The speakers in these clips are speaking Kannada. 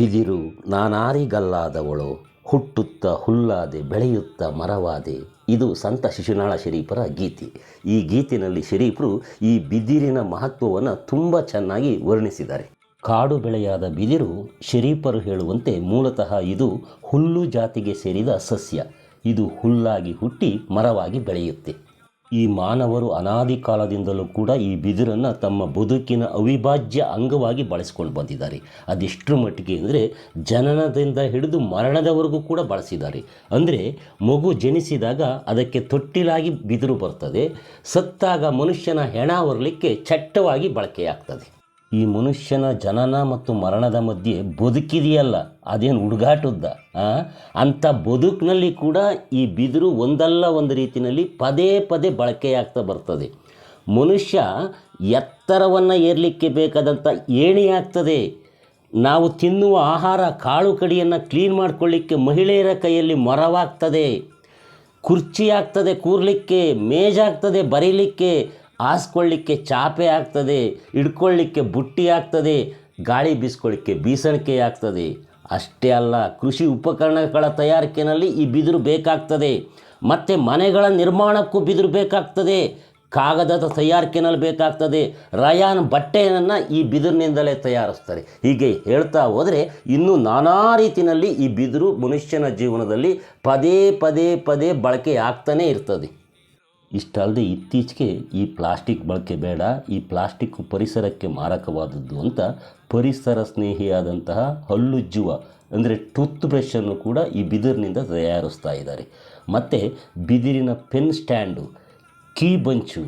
ಬಿದಿರು ನಾನಾರಿಗಲ್ಲಾದವಳು, ಹುಟ್ಟುತ್ತ ಹುಲ್ಲಾದೆ ಬೆಳೆಯುತ್ತ ಮರವಾದೆ. ಇದು ಸಂತ ಶಿಶುನಾಳ ಶರೀಫರ ಗೀತೆ. ಈ ಗೀತಿನಲ್ಲಿ ಶರೀಫರು ಈ ಬಿದಿರಿನ ಮಹತ್ವವನ್ನು ತುಂಬ ಚೆನ್ನಾಗಿ ವರ್ಣಿಸಿದ್ದಾರೆ. ಕಾಡು ಬೆಳೆಯಾದ ಬಿದಿರು ಶರೀಫರು ಹೇಳುವಂತೆ ಮೂಲತಃ ಇದು ಹುಲ್ಲು ಜಾತಿಗೆ ಸೇರಿದ ಸಸ್ಯ. ಇದು ಹುಲ್ಲಾಗಿ ಹುಟ್ಟಿ ಮರವಾಗಿ ಬೆಳೆಯುತ್ತೆ. ಈ ಮಾನವರು ಅನಾದಿ ಕಾಲದಿಂದಲೂ ಕೂಡ ಈ ಬಿದಿರನ್ನು ತಮ್ಮ ಬದುಕಿನ ಅವಿಭಾಜ್ಯ ಅಂಗವಾಗಿ ಬಳಸ್ಕೊಂಡು ಬಂದಿದ್ದಾರೆ. ಅದೆಷ್ಟರ ಮಟ್ಟಿಗೆ ಅಂದರೆ ಜನನದಿಂದ ಹಿಡಿದು ಮರಣದವರೆಗೂ ಕೂಡ ಬಳಸಿದ್ದಾರೆ. ಅಂದರೆ ಮಗು ಜನಿಸಿದಾಗ ಅದಕ್ಕೆ ತೊಟ್ಟಿಲಾಗಿ ಬಿದಿರು ಬರ್ತದೆ. ಸತ್ತಾಗ ಮನುಷ್ಯನ ಹೆಣ ಹೊರಲಿಕ್ಕೆ ಚಟ್ಟವಾಗಿ ಬಳಕೆಯಾಗ್ತದೆ. ಈ ಮನುಷ್ಯನ ಜನನ ಮತ್ತು ಮರಣದ ಮಧ್ಯೆ ಬದುಕಿದೆಯಲ್ಲ, ಅದೇನು ಹುಡುಗಾಟದ್ದ ಅಂಥ ಬದುಕಿನಲ್ಲಿ ಕೂಡ ಈ ಬಿದಿರು ಒಂದಲ್ಲ ಒಂದು ರೀತಿಯಲ್ಲಿ ಪದೇ ಪದೇ ಬಳಕೆಯಾಗ್ತಾ ಬರ್ತದೆ. ಮನುಷ್ಯ ಎತ್ತರವನ್ನು ಏರಲಿಕ್ಕೆ ಬೇಕಾದಂಥ ಆಗ್ತದೆ. ನಾವು ತಿನ್ನುವ ಆಹಾರ ಕಾಳು ಕಡಿಯನ್ನು ಕ್ಲೀನ್ ಮಾಡಿಕೊಳ್ಳಿಕ್ಕೆ ಮಹಿಳೆಯರ ಕೈಯಲ್ಲಿ ಮರವಾಗ್ತದೆ. ಕುರ್ಚಿ ಆಗ್ತದೆ ಕೂರಲಿಕ್ಕೆ, ಮೇಜಾಗ್ತದೆ ಬರೀಲಿಕ್ಕೆ ಹಾಸ್ಕೊಳ್ಳಿಕ್ಕೆ ಚಾಪೆ ಆಗ್ತದೆ, ಹಿಡ್ಕೊಳ್ಳಿಕ್ಕೆ ಬುಟ್ಟಿ ಆಗ್ತದೆ, ಗಾಳಿ ಬೀಸ್ಕೊಳ್ಳಿಕ್ಕೆ ಬೀಸಣಿಕೆ ಆಗ್ತದೆ. ಅಷ್ಟೇ ಅಲ್ಲ, ಕೃಷಿ ಉಪಕರಣಗಳ ತಯಾರಿಕೆಯಲ್ಲಿ ಈ ಬಿದಿರು ಬೇಕಾಗ್ತದೆ. ಮತ್ತು ಮನೆಗಳ ನಿರ್ಮಾಣಕ್ಕೂ ಬಿದಿರು ಬೇಕಾಗ್ತದೆ. ಕಾಗದದ ತಯಾರಿಕೆನಲ್ಲಿ ಬೇಕಾಗ್ತದೆ. ರಯಾನ್ ಬಟ್ಟೆಯನ್ನು ಈ ಬಿದಿರಿನಿಂದಲೇ ತಯಾರಿಸ್ತಾರೆ. ಹೀಗೆ ಹೇಳ್ತಾ ಹೋದರೆ ಇನ್ನೂ ನಾನಾ ರೀತಿಯಲ್ಲಿ ಈ ಬಿದಿರು ಮನುಷ್ಯನ ಜೀವನದಲ್ಲಿ ಪದೇ ಪದೇ ಪದೇ ಬಳಕೆ ಆಗ್ತಾನೇ ಇರ್ತದೆ. ಇಷ್ಟಲ್ಲದೆ ಇತ್ತೀಚೆಗೆ ಈ ಪ್ಲಾಸ್ಟಿಕ್ ಬಳಕೆ ಬೇಡ, ಈ ಪ್ಲಾಸ್ಟಿಕ್ ಪರಿಸರಕ್ಕೆ ಮಾರಕವಾದದ್ದು ಅಂತ ಪರಿಸರ ಸ್ನೇಹಿಯಾದಂತಹ ಹಲ್ಲುಜ್ಜುವ ಅಂದರೆ ಟೂತ್ ಬ್ರಷನ್ನು ಕೂಡ ಈ ಬಿದಿರಿನಿಂದ ತಯಾರಿಸ್ತಾ ಇದ್ದಾರೆ. ಮತ್ತು ಬಿದಿರಿನ pen stand, key bunch,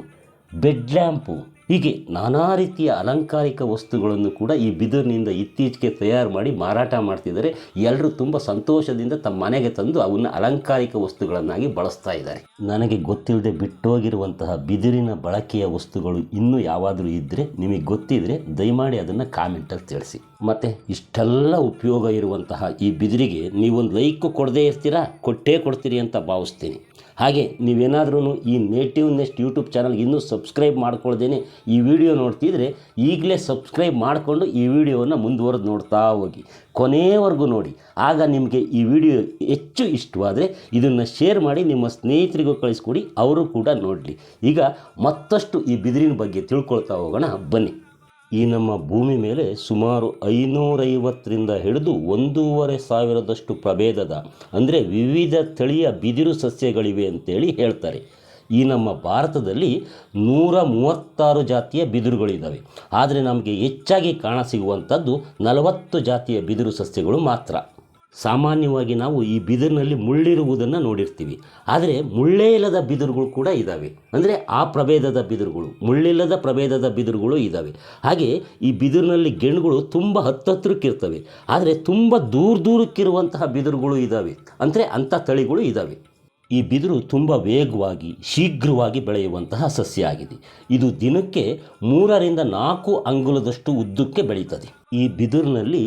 bed lamp ಹೀಗೆ ನಾನಾ ರೀತಿಯ ಅಲಂಕಾರಿಕ ವಸ್ತುಗಳನ್ನು ಕೂಡ ಈ ಬಿದಿರಿನಿಂದ ಇತ್ತೀಚೆಗೆ ತಯಾರು ಮಾಡಿ ಮಾರಾಟ ಮಾಡ್ತಿದ್ದಾರೆ. ಎಲ್ಲರೂ ತುಂಬ ಸಂತೋಷದಿಂದ ತಮ್ಮ ಮನೆಗೆ ತಂದು ಅವನ್ನು ಅಲಂಕಾರಿಕ ವಸ್ತುಗಳನ್ನಾಗಿ ಬಳಸ್ತಾ ಇದ್ದಾರೆ. ನನಗೆ ಗೊತ್ತಿಲ್ಲದೆ ಬಿಟ್ಟೋಗಿರುವಂತಹ ಬಿದಿರಿನ ಬಳಕೆಯ ವಸ್ತುಗಳು ಇನ್ನೂ ಯಾವಾದರೂ ಇದ್ದರೆ ನಿಮಗೆ ಗೊತ್ತಿದ್ದರೆ ದಯಮಾಡಿ ಅದನ್ನು ಕಾಮೆಂಟಲ್ಲಿ ತಿಳಿಸಿ. ಮತ್ತು ಇಷ್ಟೆಲ್ಲ ಉಪಯೋಗ ಇರುವಂತಹ ಈ ಬಿದಿರಿಗೆ ನೀವೊಂದು ಲೈಕ್ ಕೊಡದೇ ಇರ್ತೀರಾ? ಕೊಟ್ಟೇ ಕೊಡ್ತೀರಿ ಅಂತ ಭಾವಿಸ್ತೀನಿ. ಹಾಗೆ ನೀವೇನಾದ್ರೂ ಈ ನೇಟಿವ್ ನೆಸ್ಟ್ ಯೂಟ್ಯೂಬ್ ಚಾನಲ್ಗೆ ಇನ್ನೂ ಸಬ್ಸ್ಕ್ರೈಬ್ ಮಾಡ್ಕೊಳ್ದೇನೆ ಈ ವಿಡಿಯೋ ನೋಡ್ತಿದ್ರೆ ಈಗಲೇ ಸಬ್ಸ್ಕ್ರೈಬ್ ಮಾಡಿಕೊಂಡು ಈ ವಿಡಿಯೋವನ್ನು ಮುಂದುವರೆದು ನೋಡ್ತಾ ಹೋಗಿ. ಕೊನೆಯವರೆಗೂ ನೋಡಿ. ಆಗ ನಿಮಗೆ ಈ ವಿಡಿಯೋ ಹೆಚ್ಚು ಇಷ್ಟವಾದರೆ ಇದನ್ನು ಶೇರ್ ಮಾಡಿ ನಿಮ್ಮ ಸ್ನೇಹಿತರಿಗೂ ಕಳಿಸ್ಕೊಡಿ, ಅವರು ಕೂಡ ನೋಡಲಿ. ಈಗ ಮತ್ತಷ್ಟು ಈ ಬಿದಿರಿನ ಬಗ್ಗೆ ತಿಳ್ಕೊಳ್ತಾ ಹೋಗೋಣ. ಬನ್ನಿ. ಈ ನಮ್ಮ ಭೂಮಿ ಮೇಲೆ ಸುಮಾರು ಐನೂರೈವತ್ತರಿಂದ ಹಿಡಿದು ಒಂದೂವರೆ ಸಾವಿರದಷ್ಟು ಪ್ರಭೇದದ ಅಂದರೆ ವಿವಿಧ ತಳಿಯ ಬಿದಿರು ಸಸ್ಯಗಳಿವೆ ಅಂತೇಳಿ ಹೇಳ್ತಾರೆ. ಈ ನಮ್ಮ ಭಾರತದಲ್ಲಿ ನೂರ ಮೂವತ್ತಾರು ಜಾತಿಯ ಬಿದಿರುಗಳಿದ್ದಾವೆ ಆದರೆ ನಮಗೆ ಹೆಚ್ಚಾಗಿ ಕಾಣಸಿಗುವಂಥದ್ದು ನಲವತ್ತು ಜಾತಿಯ ಬಿದಿರು ಸಸ್ಯಗಳು ಮಾತ್ರ. ಸಾಮಾನ್ಯವಾಗಿ ನಾವು ಈ ಬಿದಿರಿನಲ್ಲಿ ಮುಳ್ಳಿರುವುದನ್ನು ನೋಡಿರ್ತೀವಿ. ಆದರೆ ಮುಳ್ಳೇ ಇಲ್ಲದ ಬಿದಿರುಗಳು ಕೂಡ ಇದ್ದಾವೆ ಅಂದರೆ ಆ ಪ್ರಭೇದದ ಬಿದಿರುಗಳು ಮುಳ್ಳಿಲ್ಲದ ಪ್ರಭೇದದ ಬಿದಿರುಗಳು ಇದ್ದಾವೆ ಹಾಗೆ ಈ ಬಿದಿರಿನಲ್ಲಿ ಗೆಣುಗಳು ತುಂಬ ಹತ್ತತ್ರಕ್ಕಿರ್ತವೆ. ಆದರೆ ತುಂಬ ದೂರ ದೂರಕ್ಕಿರುವಂತಹ ಬಿದಿರುಗಳು ಇದ್ದಾವೆ ಅಂದರೆ ಅಂಥ ತಳಿಗಳು ಇದ್ದಾವೆ ಈ ಬಿದಿರು ತುಂಬ ವೇಗವಾಗಿ, ಶೀಘ್ರವಾಗಿ ಬೆಳೆಯುವಂತಹ ಸಸ್ಯ ಆಗಿದೆ ಇದು ದಿನಕ್ಕೆ ಮೂರರಿಂದ ನಾಲ್ಕು ಅಂಗುಲದಷ್ಟು ಉದ್ದಕ್ಕೆ ಬೆಳೀತದೆ. ಈ ಬಿದಿರಿನಲ್ಲಿ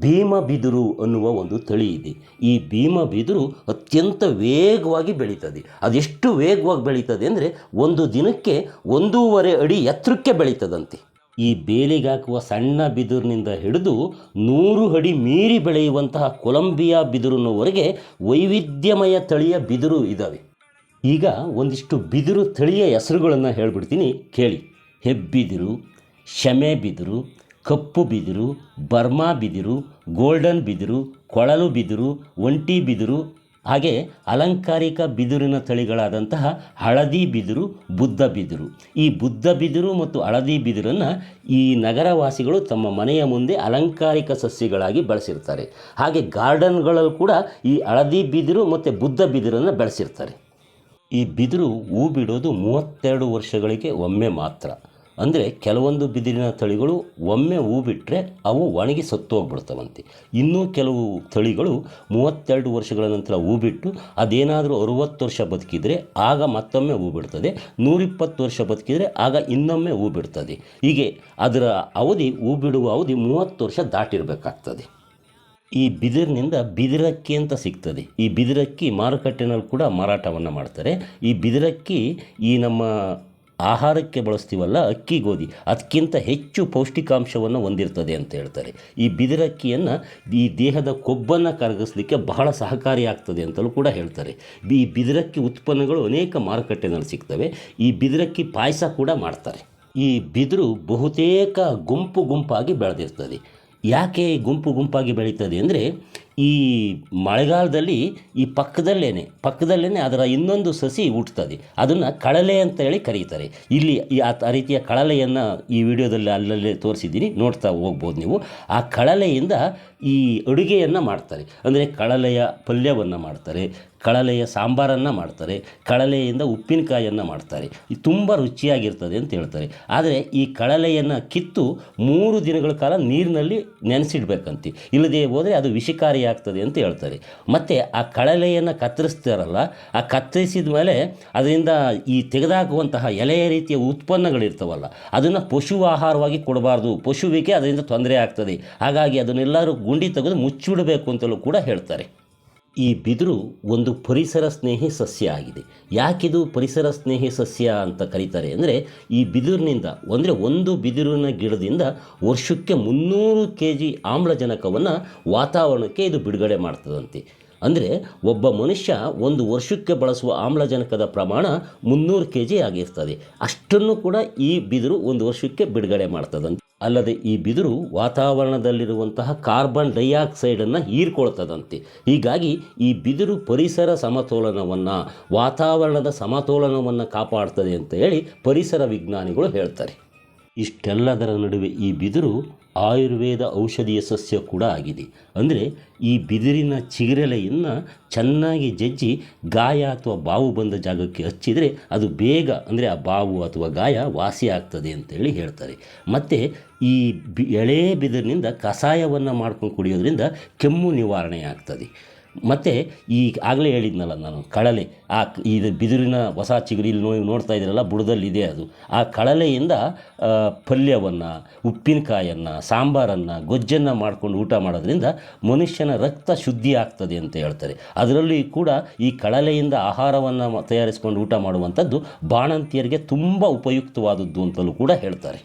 ಭೀಮ ಬಿದಿರು ಅನ್ನುವ ಒಂದು ತಳಿ ಇದೆ. ಈ ಭೀಮ ಬಿದಿರು ಅತ್ಯಂತ ವೇಗವಾಗಿ ಬೆಳೀತದೆ. ಅದೆಷ್ಟು ವೇಗವಾಗಿ ಬೆಳೀತದೆ ಅಂದರೆ ಒಂದು ದಿನಕ್ಕೆ ಒಂದೂವರೆ ಅಡಿ ಎತ್ತರಕ್ಕೆ ಬೆಳೀತದಂತೆ. ಈ ಬೇಲಿಗಾಕುವ ಸಣ್ಣ ಬಿದಿರಿನಿಂದ ಹಿಡಿದು ನೂರು ಅಡಿ ಮೀರಿ ಬೆಳೆಯುವಂತಹ ಕೊಲಂಬಿಯಾ ಬಿದಿರಿನವರೆಗೆ ವೈವಿಧ್ಯಮಯ ತಳಿಯ ಬಿದಿರು ಇದ್ದಾವೆ ಈಗ ಒಂದಿಷ್ಟು ಬಿದಿರು ತಳಿಯ ಹೆಸರುಗಳನ್ನು ಹೇಳ್ಬಿಡ್ತೀನಿ, ಕೇಳಿ. ಹೆಬ್ಬಿದಿರು, ಶಮೆ ಬಿದಿರು, ಕಪ್ಪು ಬಿದಿರು, ಬರ್ಮಾ ಬಿದಿರು, ಗೋಲ್ಡನ್ ಬಿದಿರು, ಕೊಳಲು ಬಿದಿರು, ಒಂಟಿ ಬಿದಿರು ಹಾಗೆ ಅಲಂಕಾರಿಕ ಬಿದಿರಿನ ತಳಿಗಳಾದಂತಹ ಹಳದಿ ಬಿದಿರು, ಬುದ್ಧ ಬಿದಿರು. ಈ ಬುದ್ಧ ಬಿದಿರು ಮತ್ತು ಹಳದಿ ಬಿದಿರನ್ನು ಈ ನಗರವಾಸಿಗಳು ತಮ್ಮ ಮನೆಯ ಮುಂದೆ ಅಲಂಕಾರಿಕ ಸಸ್ಯಗಳಾಗಿ ಬಳಸಿರ್ತಾರೆ. ಹಾಗೆ ಗಾರ್ಡನ್ಗಳಲ್ಲೂ ಕೂಡ ಈ ಹಳದಿ ಬಿದಿರು ಮತ್ತು ಬುದ್ಧ ಬಿದಿರನ್ನು ಬೆಳೆಸಿರ್ತಾರೆ. ಈ ಬಿದಿರು ಹೂ ಬಿಡೋದು ಮೂವತ್ತೆರಡು ವರ್ಷಗಳಿಗೆ ಒಮ್ಮೆ ಮಾತ್ರ. ಅಂದರೆ ಕೆಲವೊಂದು ಬಿದಿರಿನ ತಳಿಗಳು ಒಮ್ಮೆ ಹೂ ಬಿಟ್ಟರೆ ಅವು ಒಣಗಿ ಸತ್ತು ಹೋಗ್ಬಿಡ್ತವಂತೆ ಇನ್ನೂ ಕೆಲವು ತಳಿಗಳು ಮೂವತ್ತೆರಡು ವರ್ಷಗಳ ನಂತರ ಹೂ ಬಿಟ್ಟು ಅದೇನಾದರೂ ಅರುವತ್ತು ವರ್ಷ ಬದುಕಿದರೆ ಆಗ ಮತ್ತೊಮ್ಮೆ ಹೂ ಬಿಡ್ತದೆ. ನೂರಿಪ್ಪತ್ತು ವರ್ಷ ಬದುಕಿದರೆ ಆಗ ಇನ್ನೊಮ್ಮೆ ಹೂ ಬಿಡ್ತದೆ. ಹೀಗೆ ಅದರ ಅವಧಿ, ಹೂ ಬಿಡುವ ಅವಧಿ ಮೂವತ್ತು ವರ್ಷ ದಾಟಿರಬೇಕಾಗ್ತದೆ. ಈ ಬಿದಿರಿನಿಂದ ಬಿದಿರಕ್ಕಿ ಅಂತ ಸಿಗ್ತದೆ. ಈ ಬಿದಿರಕ್ಕಿ ಮಾರುಕಟ್ಟೆನಲ್ಲಿ ಕೂಡ ಮಾರಾಟವನ್ನು ಮಾಡ್ತಾರೆ. ಈ ಬಿದಿರಕ್ಕಿ ಈ ನಮ್ಮ ಆಹಾರಕ್ಕೆ ಬಳಸ್ತೀವಲ್ಲ ಅಕ್ಕಿ ಗೋಧಿ. ಅದಕ್ಕಿಂತ ಹೆಚ್ಚು ಪೌಷ್ಟಿಕಾಂಶವನ್ನು ಹೊಂದಿರ್ತದೆ ಅಂತ ಹೇಳ್ತಾರೆ. ಈ ಬಿದಿರಕ್ಕಿಯನ್ನು ಈ ದೇಹದ ಕೊಬ್ಬನ್ನು ಕರಗಿಸಲಿಕ್ಕೆ ಬಹಳ ಸಹಕಾರಿಯಾಗ್ತದೆ ಅಂತಲೂ ಕೂಡ ಹೇಳ್ತಾರೆ. ಈ ಬಿದಿರಕ್ಕಿ ಉತ್ಪನ್ನಗಳು ಅನೇಕ ಮಾರುಕಟ್ಟೆನಲ್ಲಿ ಸಿಗ್ತವೆ. ಈ ಬಿದಿರಕ್ಕಿ ಪಾಯಸ ಕೂಡ ಮಾಡ್ತಾರೆ. ಈ ಬಿದಿರು ಬಹುತೇಕ ಗುಂಪು ಗುಂಪಾಗಿ ಬೆಳೆದಿರ್ತದೆ. ಯಾಕೆ ಗುಂಪು ಗುಂಪಾಗಿ ಬೆಳೀತದೆ ಅಂದರೆ ಈ ಮಳೆಗಾಲದಲ್ಲಿ ಈ ಪಕ್ಕದಲ್ಲೇ ಪಕ್ಕದಲ್ಲೇ ಅದರ ಇನ್ನೊಂದು ಸಸಿ ಹುಟ್ತದೆ. ಅದನ್ನು ಕಳಲೆ ಅಂತ ಹೇಳಿ ಕರೀತಾರೆ. ಇಲ್ಲಿ ಆ ರೀತಿಯ ಕಳಲೆಯನ್ನು ಈ ವಿಡಿಯೋದಲ್ಲಿ ಅಲ್ಲಲ್ಲೇ ತೋರಿಸಿದ್ದೀನಿ, ನೋಡ್ತಾ ಹೋಗ್ಬೋದು ನೀವು. ಆ ಕಳಲೆಯಿಂದ ಈ ಅಡುಗೆಯನ್ನು ಮಾಡ್ತಾರೆ. ಅಂದರೆ ಕಳಲೆಯ ಪಲ್ಯವನ್ನು ಮಾಡ್ತಾರೆ, ಕಳಲೆಯ ಸಾಂಬಾರನ್ನು ಮಾಡ್ತಾರೆ, ಕಳಲೆಯಿಂದ ಉಪ್ಪಿನಕಾಯಿಯನ್ನು ಮಾಡ್ತಾರೆ. ಇದು ತುಂಬ ರುಚಿಯಾಗಿರ್ತದೆ ಅಂತ ಹೇಳ್ತಾರೆ. ಆದರೆ ಈ ಕಳಲೆಯನ್ನು ಕಿತ್ತು ಮೂರು ದಿನಗಳ ಕಾಲ ನೀರಿನಲ್ಲಿ ನೆನೆಸಿಡ್ಬೇಕಂತೆ. ಇಲ್ಲದೆ ಹೋದರೆ ಅದು ವಿಷಕಾರಿ ಆಗ್ತದೆ ಅಂತ ಹೇಳ್ತಾರೆ. ಮತ್ತು ಆ ಕಳಲೆಯನ್ನು ಕತ್ತರಿಸ್ತಾರಲ್ಲ, ಆ ಕತ್ತರಿಸಿದ ಮೇಲೆ ಅದರಿಂದ ಈ ತೆಗೆದಾಕುವಂತಹ ಎಲೆಯ ರೀತಿಯ ಉತ್ಪನ್ನಗಳಿರ್ತವಲ್ಲ, ಅದನ್ನು ಪಶು ಆಹಾರವಾಗಿ ಕೊಡಬಾರ್ದು. ಪಶುವಿಗೆ ಅದರಿಂದ ತೊಂದರೆ ಆಗ್ತದೆ. ಹಾಗಾಗಿ ಅದನ್ನೆಲ್ಲರೂ ಗುಂಡಿ ತೆಗೆದು ಮುಚ್ಚಿಡಬೇಕು ಅಂತಲೂ ಕೂಡ ಹೇಳ್ತಾರೆ. ಈ ಬಿದಿರು ಒಂದು ಪರಿಸರ ಸ್ನೇಹಿ ಸಸ್ಯ ಆಗಿದೆ. ಯಾಕಿದು ಪರಿಸರ ಸ್ನೇಹಿ ಸಸ್ಯ ಅಂತ ಕರೀತಾರೆ ಅಂದರೆ, ಈ ಬಿದಿರಿನಿಂದ, ಅಂದರೆ ಒಂದು ಬಿದಿರಿನ ಗಿಡದಿಂದ ವರ್ಷಕ್ಕೆ ಮುನ್ನೂರು ಕೆ ಜಿ ಆಮ್ಲಜನಕವನ್ನು ವಾತಾವರಣಕ್ಕೆ ಇದು ಬಿಡುಗಡೆ ಮಾಡ್ತದಂತೆ. ಅಂದರೆ, ಒಬ್ಬ ಮನುಷ್ಯ ಒಂದು ವರ್ಷಕ್ಕೆ ಬಳಸುವ ಆಮ್ಲಜನಕದ ಪ್ರಮಾಣ ಮುನ್ನೂರು ಕೆ ಜಿ ಆಗಿರ್ತದೆ. ಅಷ್ಟನ್ನು ಕೂಡ ಈ ಬಿದಿರು ಒಂದು ವರ್ಷಕ್ಕೆ ಬಿಡುಗಡೆ ಮಾಡ್ತದಂತೆ. ಅಲ್ಲದೆ ಈ ಬಿದಿರು ವಾತಾವರಣದಲ್ಲಿರುವಂತಹ ಕಾರ್ಬನ್ ಡೈಆಕ್ಸೈಡನ್ನು ಹೀರ್ಕೊಳ್ತದಂತೆ ಹೀಗಾಗಿ ಈ ಬಿದಿರು ಪರಿಸರ ಸಮತೋಲನವನ್ನು, ವಾತಾವರಣದ ಸಮತೋಲನವನ್ನು ಕಾಪಾಡ್ತದೆ ಅಂತ ಹೇಳಿ ಪರಿಸರ ವಿಜ್ಞಾನಿಗಳು ಹೇಳ್ತಾರೆ. ಇಷ್ಟೆಲ್ಲದರ ನಡುವೆ ಈ ಬಿದಿರು ಆಯುರ್ವೇದ ಔಷಧೀಯ ಸಸ್ಯ ಕೂಡ ಆಗಿದೆ. ಅಂದರೆ ಈ ಬಿದಿರಿನ ಚಿಗರೆಲೆಯನ್ನು ಚೆನ್ನಾಗಿ ಜಜ್ಜಿ ಗಾಯ ಅಥವಾ ಬಾವು ಬಂದ ಜಾಗಕ್ಕೆ ಹಚ್ಚಿದರೆ ಅದು ಬೇಗ, ಅಂದರೆ ಆ ಬಾವು ಅಥವಾ ಗಾಯ ವಾಸಿ ಆಗ್ತದೆ ಅಂತೇಳಿ ಹೇಳ್ತಾರೆ. ಮತ್ತು ಈ ಎಳೆ ಬಿದಿರಿನಿಂದ ಕಷಾಯವನ್ನು ಮಾಡ್ಕೊಂಡು ಕುಡಿಯೋದ್ರಿಂದ ಕೆಮ್ಮು ನಿವಾರಣೆ ಆಗ್ತದೆ. ಮತ್ತು ಈ ಆಗಲೇ ಹೇಳಿದ್ನಲ್ಲ ನಾನು, ಕಳಲೆ. ಆ ಇದು ಬಿದಿರಿನ ಹೊಸ ಚಿಗುರು ಇಲ್ಲಿ ನೋಡಿ ನೋಡ್ತಾ ಇದ್ದೀರಲ್ಲ, ಬುಡದಲ್ಲಿದೆ ಅದು. ಆ ಕಳಲೆಯಿಂದ ಪಲ್ಯವನ್ನು, ಉಪ್ಪಿನಕಾಯನ್ನು, ಸಾಂಬಾರನ್ನು, ಗೊಜ್ಜನ್ನು ಮಾಡ್ಕೊಂಡು ಊಟ ಮಾಡೋದ್ರಿಂದ ಮನುಷ್ಯನ ರಕ್ತ ಶುದ್ಧಿ ಆಗ್ತದೆ ಅಂತ ಹೇಳ್ತಾರೆ. ಅದರಲ್ಲಿ ಕೂಡ ಈ ಕಳಲೆಯಿಂದ ಆಹಾರವನ್ನು ತಯಾರಿಸ್ಕೊಂಡು ಊಟ ಮಾಡುವಂಥದ್ದು ಬಾಣಂತಿಯರಿಗೆ ತುಂಬ ಉಪಯುಕ್ತವಾದದ್ದು ಅಂತಲೂ ಕೂಡ ಹೇಳ್ತಾರೆ.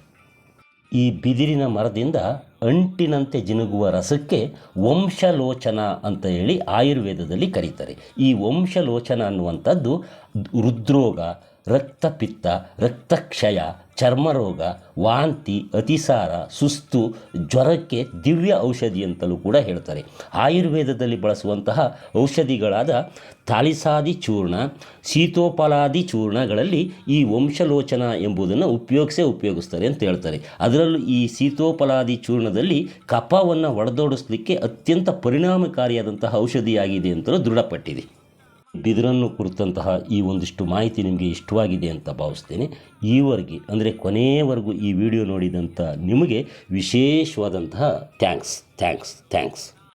ಈ ಬಿದಿರಿನ ಮರದಿಂದ ಅಂಟಿನಂತೆ ಜಿನುಗುವ ರಸಕ್ಕೆ ವಂಶಲೋಚನ ಅಂತ ಹೇಳಿ ಆಯುರ್ವೇದದಲ್ಲಿ ಕರೀತಾರೆ. ಈ ವಂಶಲೋಚನ ಅನ್ನುವಂಥದ್ದು ಹೃದ್ರೋಗ ರಕ್ತಪಿತ್ತ, ರಕ್ತಕ್ಷಯ ಚರ್ಮರೋಗ, ವಾಂತಿ, ಅತಿಸಾರ, ಸುಸ್ತು, ಜ್ವರಕ್ಕೆ ದಿವ್ಯ ಔಷಧಿ ಅಂತಲೂ ಕೂಡ ಹೇಳ್ತಾರೆ. ಆಯುರ್ವೇದದಲ್ಲಿ ಬಳಸುವಂತಹ ಔಷಧಿಗಳಾದ ತಾಳಿಸಾದಿ ಚೂರ್ಣ, ಶೀತೋಪಲಾದಿ ಚೂರ್ಣಗಳಲ್ಲಿ ಈ ವಂಶಲೋಚನ ಎಂಬುದನ್ನು ಉಪಯೋಗಿಸೇ ಉಪಯೋಗಿಸ್ತಾರೆ ಅಂತ ಹೇಳ್ತಾರೆ. ಅದರಲ್ಲೂ ಈ ಶೀತೋಪಲಾದಿ ಚೂರ್ಣದಲ್ಲಿ ಕಫವನ್ನು ಒಡೆದೋಡಿಸ್ಲಿಕ್ಕೆ ಅತ್ಯಂತ ಪರಿಣಾಮಕಾರಿಯಾದಂತಹ ಔಷಧಿಯಾಗಿದೆ ಅಂತಲೂ ದೃಢಪಟ್ಟಿದೆ. ಬಿದಿರನ್ನು ಕುರಿತಂತಹ ಈ ಒಂದಿಷ್ಟು ಮಾಹಿತಿ ನಿಮಗೆ ಇಷ್ಟವಾಗಿದೆ ಅಂತ ಭಾವಿಸ್ತೇನೆ. ಈವರೆಗೆ, ಅಂದರೆ ಕೊನೆಯವರೆಗೂ ಈ ವಿಡಿಯೋ ನೋಡಿದಂಥ ನಿಮಗೆ ವಿಶೇಷವಾದಂತಹ ಥ್ಯಾಂಕ್ಸ್ ಥ್ಯಾಂಕ್ಸ್ ಥ್ಯಾಂಕ್ಸ್.